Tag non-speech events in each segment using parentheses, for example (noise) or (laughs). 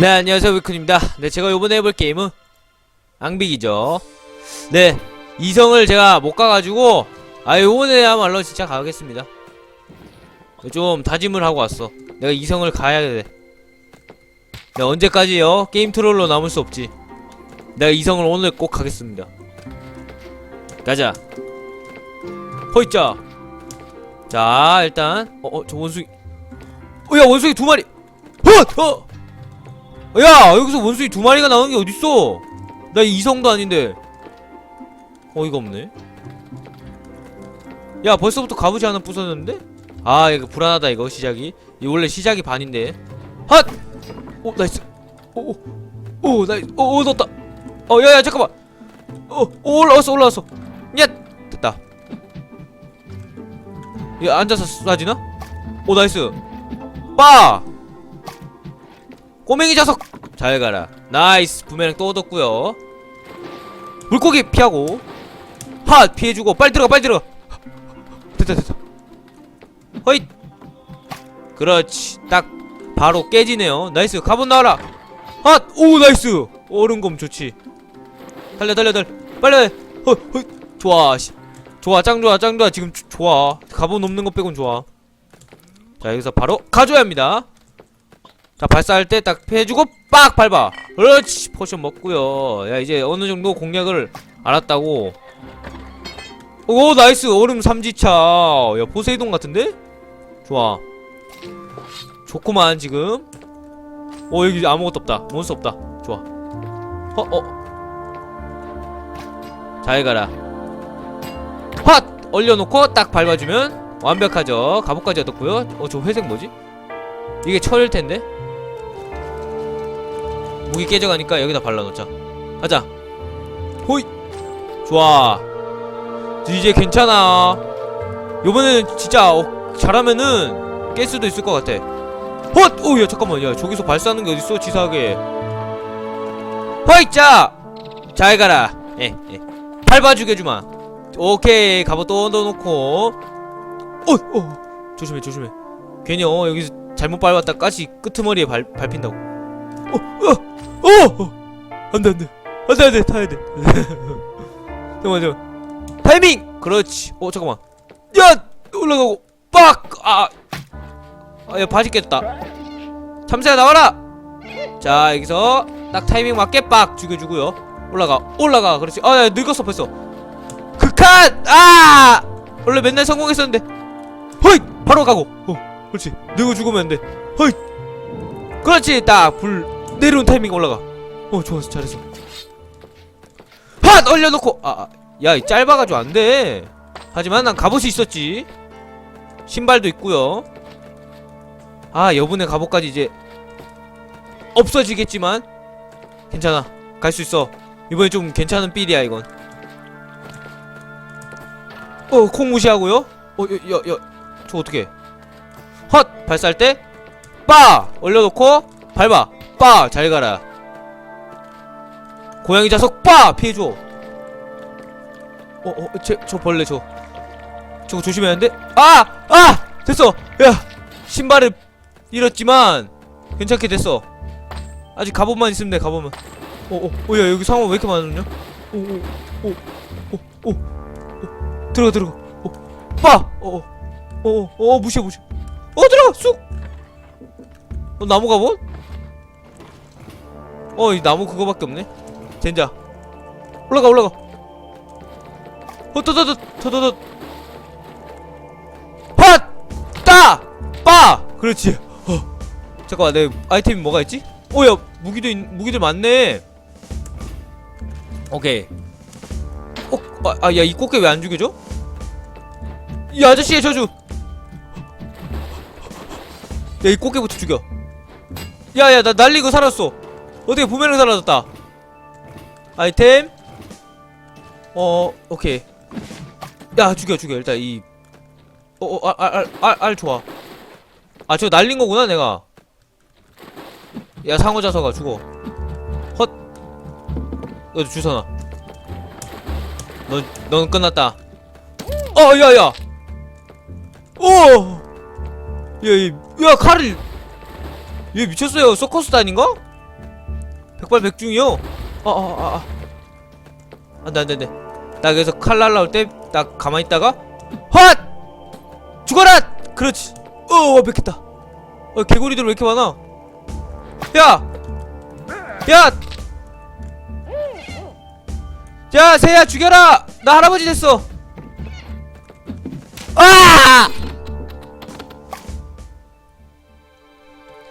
네 안녕하세요 위쿤입니다. 네 제가 요번에 해볼 게임은 앙빅이죠. 네 이성을 제가 못 가가지고 아 요번에야말로 진짜 가겠습니다. 좀 다짐을 하고 왔어. 내가 이성을 가야 돼. 네, 언제까지요? 게임 트롤로 남을 수 없지. 내가 이성을 오늘 꼭 가겠습니다. 가자. 허이자 자 일단 어어 저 원숭이. 어야 원숭이 두 마리. 헛! 어! 야 여기서 원숭이 두 마리가 나오는 게 어딨어? 나 이성도 아닌데. 어이가 없네. 야 벌써부터 갑옷이 하나 부서졌는데? 아 이거 불안하다 이거 시작이. 이 원래 시작이 반인데. 핫! 오 나이스. 오오. 나이스. 오 얻었다. 어 야야 잠깐만. 어 오, 올라왔어 올라왔어. 야 됐다. 야 앉아서 쏴지나? 오 나이스. 빠 꼬맹이 자석! 잘 가라. 나이스! 부메랑 또 얻었고요. 물고기 피하고. 핫! 피해주고. 빨리 들어가 빨리 들어가. 됐다 됐다. 허잇! 그렇지. 딱 바로 깨지네요. 나이스! 가본 나와라! 핫오 나이스! 얼음검 좋지. 달려 달려 달려. 빨리 허, 허, 좋아. 씨. 좋아. 짱 좋아 짱 좋아. 지금 조- 좋아. 가본 없는 것 빼곤 좋아. 자 여기서 바로 가져야 합니다 자 발사할 때딱 피해주고 빡 밟아. 그렇지 포션 먹고요. 야 이제 어느 정도 공략을 알았다고. 오 나이스. 얼음 삼지차. 야 포세이돈 같은데? 좋아. 좋구만 지금. 어 여기 아무것도 없다. 몬스터 없다. 좋아. 어 어. 잘 가라. 헛! 얼려놓고 딱 밟아주면 완벽하죠. 갑옷까지 얻었고요. 어 저 회색 뭐지? 이게 철일 텐데 무기 깨져가니까 여기다 발라놓자. 가자. 호이 좋아. 이제 괜찮아. 요번에는 진짜 어, 잘하면은 깰 수도 있을 것 같아. 헛! 오야 잠깐만. 야 저기서 발사하는 게 어딨어? 치사하게. 허이자! 잘 가라. 예, 예. 밟아 죽여주마. 오케이. 갑옷 또 넣어놓고. 어, 어. 조심해 조심해. 괜히 어 여기서 잘못 밟았다 가시 끄트머리에 발, 밟힌다고. 어, 어, 어, 어, 안돼 안돼. 안돼 안돼. 타야 돼. (laughs) 잠깐만 잠깐 타이밍! 그렇지. 어 잠깐만. 야! 올라가고. 빡 아 아야 바지 깼다. 참새야 나와라! 자 여기서 딱 타이밍 맞게 빡 죽여주고요. 올라가. 올라가. 그렇지. 아야 늙었어 벌써. 극한! 아! 원래 맨날 성공했었는데. 허이 바로 가고. 어 그렇지. 늙어 죽으면 안 돼. 허이 그렇지. 딱 불 내려온 타이밍 올라가. 어 좋았어. 잘했어. 핫! 얼려놓고. 아야 짧아가지고 안돼. 하지만 난 갑옷이 있었지. 신발도 있고요. 아 여분의 갑옷까지 이제 없어지겠지만. 괜찮아. 갈 수 있어. 이번에 좀 괜찮은 삘이야 이건. 어 콩 무시하고요? 어야야저 어떻게 헛! 발사할 때 빠! 올려놓고 밟아 빠 잘 가라. 고양이 자석 빠 피해줘. 어어저 벌레 저. 저거 조심해야 하는데? 아! 아! 됐어. 야 신발을 잃었지만 괜찮게 됐어. 아직 갑옷만 있으면 돼 갑옷만. 어어 어야 여기 상어 왜 이렇게 많으냐? 오오오오오 들어가 들어가. 어빠! 어어어어 무시해 무시해. 어 들어가 쑥! 어, 나무 갑옷? 어, 이 나무 그거밖에 없네. 젠자. 올라가, 올라가. 어, 더더더, 더더더. 핫! 따! 빠! 그렇지. 어. 잠깐만, 내 아이템이 뭐가 있지? 어, 야, 무기도, 있, 무기들 많네. 오케이. 어, 아, 아 야, 이 꽃게 왜 안 죽여줘? 이 아저씨의 저주! 야, 이 꽃게부터 죽여. 야 야 나 날리고 살았어 어떻게 부메랑 사라졌다. 아이템? 어 오케이. 야 죽여 죽여. 일단 이 어어알 알 알 좋아. 아 저거 날린 거구나 내가. 야 자서가 죽어. 헛. 너도 주선아 넌, 넌 끝났다. 어 야야. 오! 야, 이, 야 칼을. 얘 미쳤어요. 서커스 단인가? 백발백중이요? 어어어어 안돼 안돼 안돼 나 여기서 칼 날라올 때딱 가만히 있다가 헛! 죽어라! 그렇지. 어 완벽했다. 어 개구리들 왜 이렇게 많아? 야! 야! 야 새야 죽여라! 나 할아버지 됐어. 아!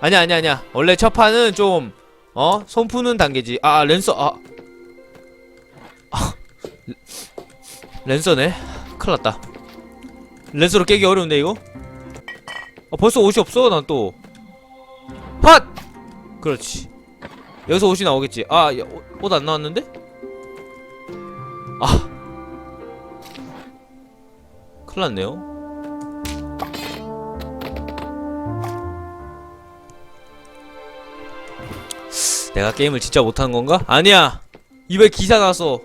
아니야 아니야 아니야. 원래 첫 판은 좀 어? 손 푸는 단계지. 아 랜서 아, 아 랜- 랜서네. 큰일났다. 랜서로 깨기 어려운데 이거? 아 벌써 옷이 없어 난 또. 핫! 그렇지. 여기서 옷이 나오겠지. 아옷 안 나왔는데? 아. 큰일났네요 내가 게임을 진짜 못하는 건가? 아니야. 입에 기사 나왔어.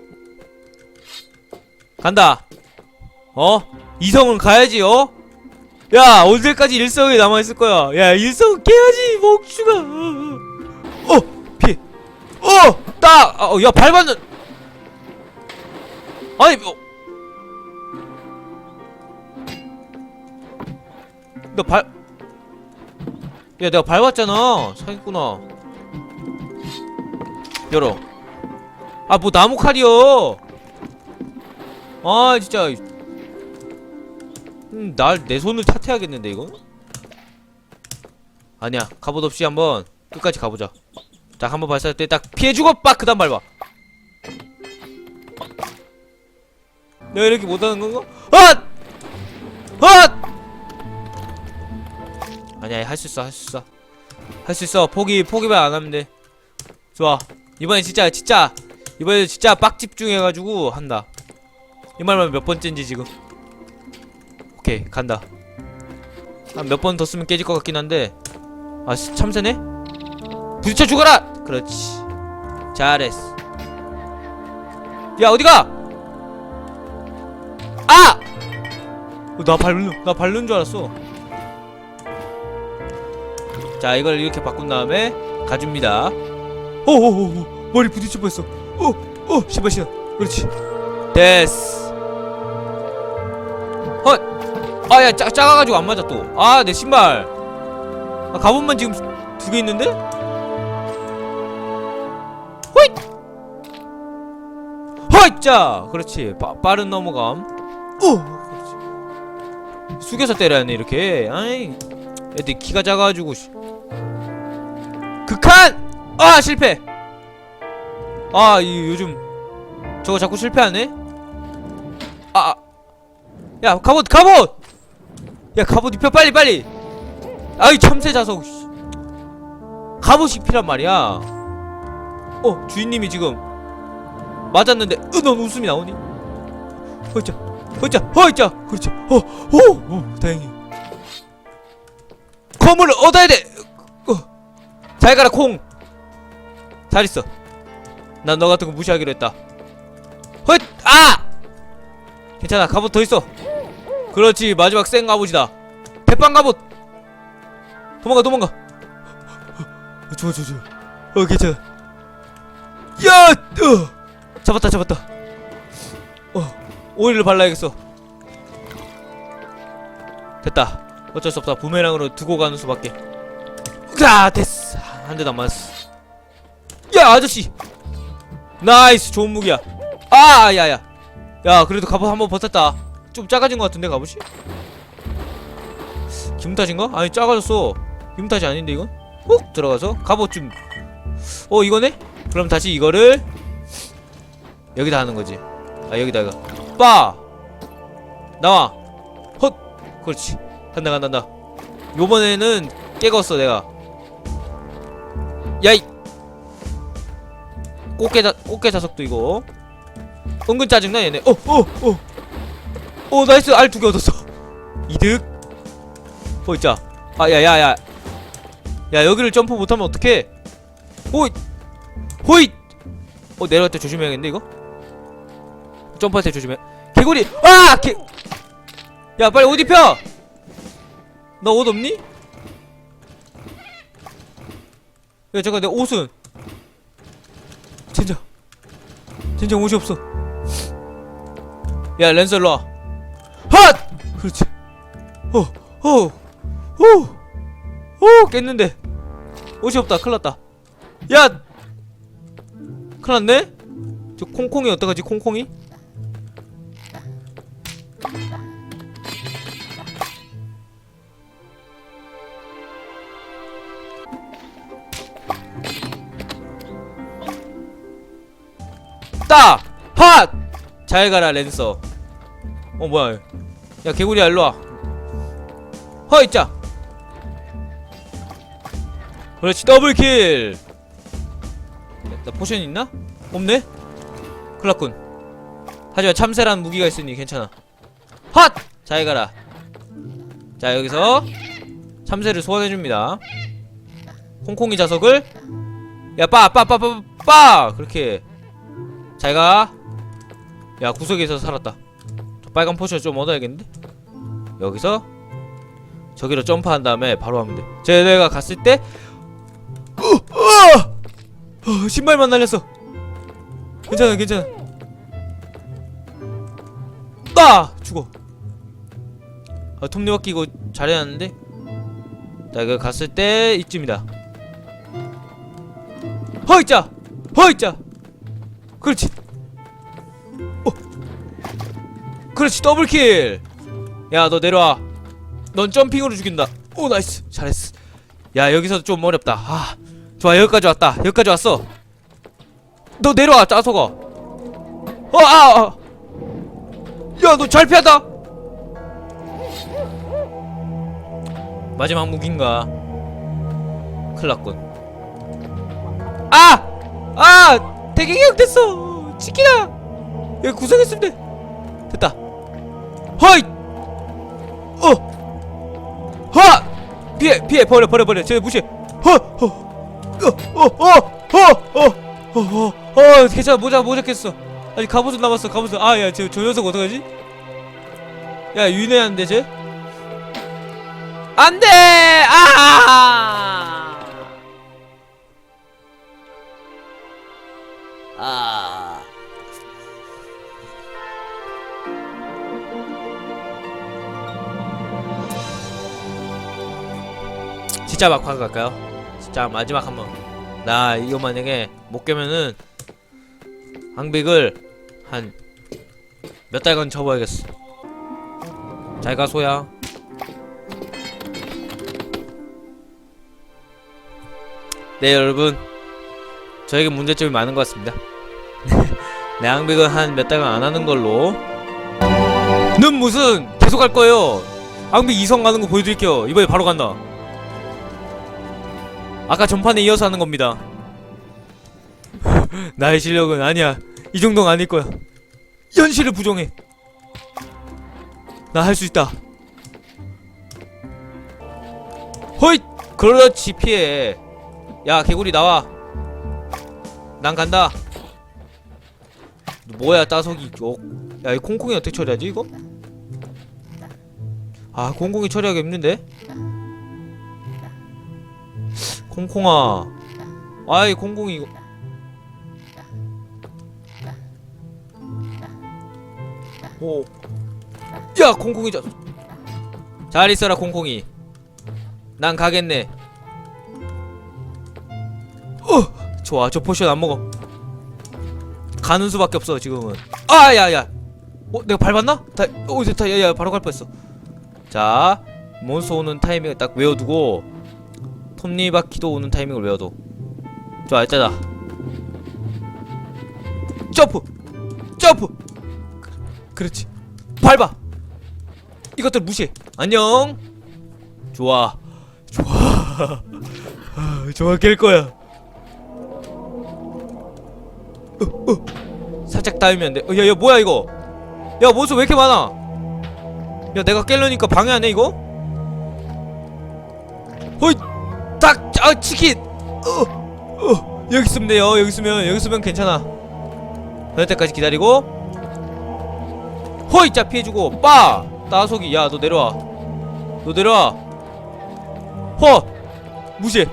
간다. 어? 이성은 가야지 어? 야 언제까지 일성이 남아있을 거야. 야 일성 깨야지 멍충아. 어 피해 어딱야 밟았는 아니 뭐. 나 발. 야 내가 밟았잖아. 사기꾼아 열어. 아 뭐 나무 칼이여 아 진짜. 음, 날내 손을 탓해야겠는데 이거? 아니야 갑옷 없이 한번 끝까지 가보자. 자 한번 발사할 때 딱 피해주고 빡! 그다음 밟아. 내가 이렇게 못하는 건가? 헛! 헛! 아니야 할 수 있어 할 수 있어. 할 수 있어. 포기 포기만 안 하면 돼. 좋아 이번에 진짜 진짜 이번에 진짜 빡 집중해가지고 한다. 이 말만 몇 번째인지 지금. 오케이 간다. 한 몇 번 더 쓰면 깨질 것 같긴 한데. 아 씨, 참새네? 부딪혀 죽어라! 그렇지. 잘했어. 야 어디가? 아! 어, 나 밟는 나 밟는 줄 알았어. 자 이걸 이렇게 바꾼 다음에 가줍니다 오오오 머리 부딪혀 버렸어. 오오 신발 신어 그렇지. 됐어. 헛. 아야 작아가지고 안 맞아 또아 내 신발. 아 가본만 지금 두 개 있는데? 호잇 호잇 자 그렇지. 빠, 빠른 넘어감. 오 그렇지. 숙여서 때려야 하네 이렇게. 아이 애들 키가 작아가지고 씨. 극한 아 실패 아 이 요즘 저거 자꾸 실패하네 아, 아. 야 갑옷 갑옷 야 갑옷 입혀 빨리 빨리 아이 참새 자석 씨. 갑옷이 필요한 말이야 어 주인님이 지금 맞았는데 으넌 웃음이 나오니 허이자 허이자 허이자 그렇지 어오 어, 다행히 거물을 얻어야 돼 어. 잘 가라 콩 잘 있어. 난 너 같은 거 무시하기로 했다. 헛! 아! 괜찮아. 갑옷 더 있어. 그렇지. 마지막 생 갑옷이다. 대빵 갑옷! 도망가 도망가. 어, 좋아 좋아 좋아. 어 괜찮아. 야! 어! 잡았다 잡았다. 어 오일을 발라야겠어. 됐다. 어쩔 수 없다. 부메랑으로 두고 가는 수밖에. 자 됐어. 한 대도 안 맞았어 야 아저씨. 나이스 좋은 무기야. 아 야야. 야 그래도 갑옷 한번 버텼다. 좀 작아진 것 같은데 갑옷이? 기분 탓인가? 아니 작아졌어. 기분 탓이 아닌데 이건? 훅 들어가서 갑옷 좀어 이거네? 그럼 다시 이거를 여기다 하는 거지. 아 여기다가 빠! 나와. 헛! 그렇지. 간다 간다 간다. 요번에는 깨웠어 내가. 야이 꽃게 자 꽃게 자석도 이거. 은근 짜증나 얘네. 어 어 어어 어, 나이스. 알 두 개 얻었어. (laughs) 이득. 어 있자. 아 야야야. 야 여기를 점프 못하면 어떡해? 호잇. 호잇. 어 내려갈 때 조심해야겠네 이거? 점프할 때 조심해. 개구리. 아! 개... 야 빨리 옷 입혀. 너옷 없니? 야 잠깐 내 옷은 젠장 젠장 옷이 없어. 야 랜서 일로와. 핫 그렇지. 어어어어 깼는데. 옷이 없다. 큰일났다. 야! 큰일났네? 저 콩콩이 어떡하지? 콩콩이 따! 핫! 잘 가라 랜서. 어 뭐야 야 개구리야 일로와. 허이짜 그렇지 더블킬. 야, 나 포션 있나? 없네? 큰일났군. 하지만 참새란 무기가 있으니 괜찮아. 핫! 잘 가라. 자 여기서 참새를 소환해줍니다. 콩콩이 자석을. 야 빠 빠 빠 빠빠! 그렇게 잘가. 야 구석에서 살았다. 저 빨간 포션 좀 얻어야겠는데? 여기서? 저기로 점프한 다음에 바로 하면 돼. 쟤네가 갔을 때? 어, 어! 어, 신발만 날렸어. 괜찮아 괜찮아. 아 죽어. 아 톱니바퀴 이거 잘해놨는데? 자 이거 갔을 때 이쯤이다. 허이짜! 허이짜 그렇지. 어. 그렇지 더블킬. 야 너 내려와. 넌 점핑으로 죽인다. 오 나이스. 잘했어. 야 여기서 좀 어렵다. 아 좋아 여기까지 왔다. 여기까지 왔어. 너 내려와 짜소가 어아야 너 잘 피하다. 마지막 무기인가? 큰일났군. 아! 아! 대경형 됐어. 치킨아 여기 구석에 있으면 돼 됐다. 허이! 어! 하! 피해 피해 버려 버려 버려. 쟤 무시해 허허어어어어어어어 괜찮아. 모자 모자 깼어. 아직 갑옷은 남았어. 갑옷은. 아야 저, 저 녀석 어떡하지? 야 유인해야 하는데 쟤? 안돼! 아! 아. 진짜 막판 갈까요? 진짜 마지막 한번. 나 이거 만약에 못 깨면은 항백을 한 몇 달간 접어야겠어. 잘 가 소야. 네 여러분 저에게 문제점이 많은 것 같습니다. (laughs) 내 항백은 한 몇 달간 안 하는 걸로. 는 무슨 계속 할 거예요. 항백 이성 가는 거 보여드릴게요. 이번에 바로 간다. 아까 전판에 이어서 하는 겁니다. (laughs) 나의 실력은 아니야. 이 정도는 아닐 거야. 현실을 부정해. 나 할 수 있다. 허잇! 그렇지 피해. 야 개구리 나와. 난 간다. 뭐야 따석이 어? 야이 콩콩이 어떻게 처리하지 이거? 아 콩콩이 처리하기 힘든데? 콩콩아 아이 콩콩이 이거 오. 야 콩콩이 자... 잘 있어라 콩콩이 난 가겠네 어 좋아 저 포션 안 먹어. 가는 수밖에 없어 지금은. 아 야야. 어 내가 밟았나? 다, 어 됐다 야야 바로 갈 뻔했어. 자 몬스터 오는 타이밍을 딱 외워두고 톱니바퀴도 오는 타이밍을 외워둬. 좋아 일단다 점프! 점프! 그- 그렇지. 밟아! 이것들 무시해. 안녕! 좋아. 좋아 아, (laughs) 좋아 깰 거야 어, 어. 살짝 닿으면 안돼 어, 야 야 뭐야 이거 야 몬스터 왜 이렇게 많아 야 내가 깰려니까 방해하네 이거 허이 딱! 아 치킨! 어! 어! 여기 있으면 돼요 여기 있으면 여기 있으면 괜찮아 그럴 때까지 기다리고 허이 자 피해주고 빠! 따속이 야너 내려와 너 내려와 허! 무시해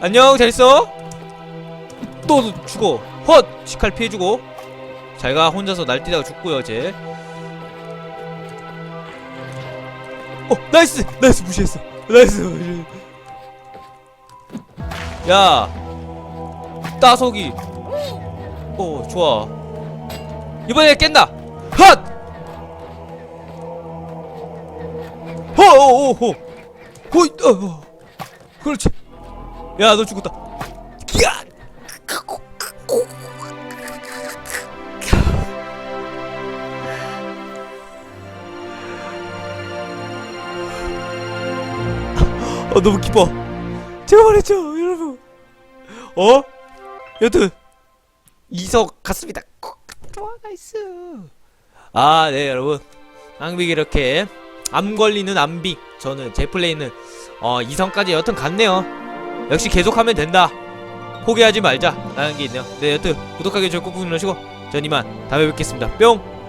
안녕 잘 있어 또 죽어 헛! 시칼 피해주고 잘가 혼자서 날뛰다가 죽고요 쟤 어! 나이스! 나이스 무시했어 나이스 야 따석이 어 좋아 이번에 깬다 헛! 호호호호 호이 어, 어. 그렇지 야 너 죽었다 어 너무 기뻐. 제가 말했죠 여러분. 어? 여튼 이석 갔습니다. 좋아 나이스. 아네 여러분. 앙빅 이렇게 암 걸리는 암빅. 저는 제 플레이는 어 이성까지 여튼 갔네요. 역시 계속하면 된다. 포기하지 말자. 라는 게 있네요. 네 여튼 구독하기 좋고 꾹 눌러주시고 전 이만 다음에 뵙겠습니다. 뿅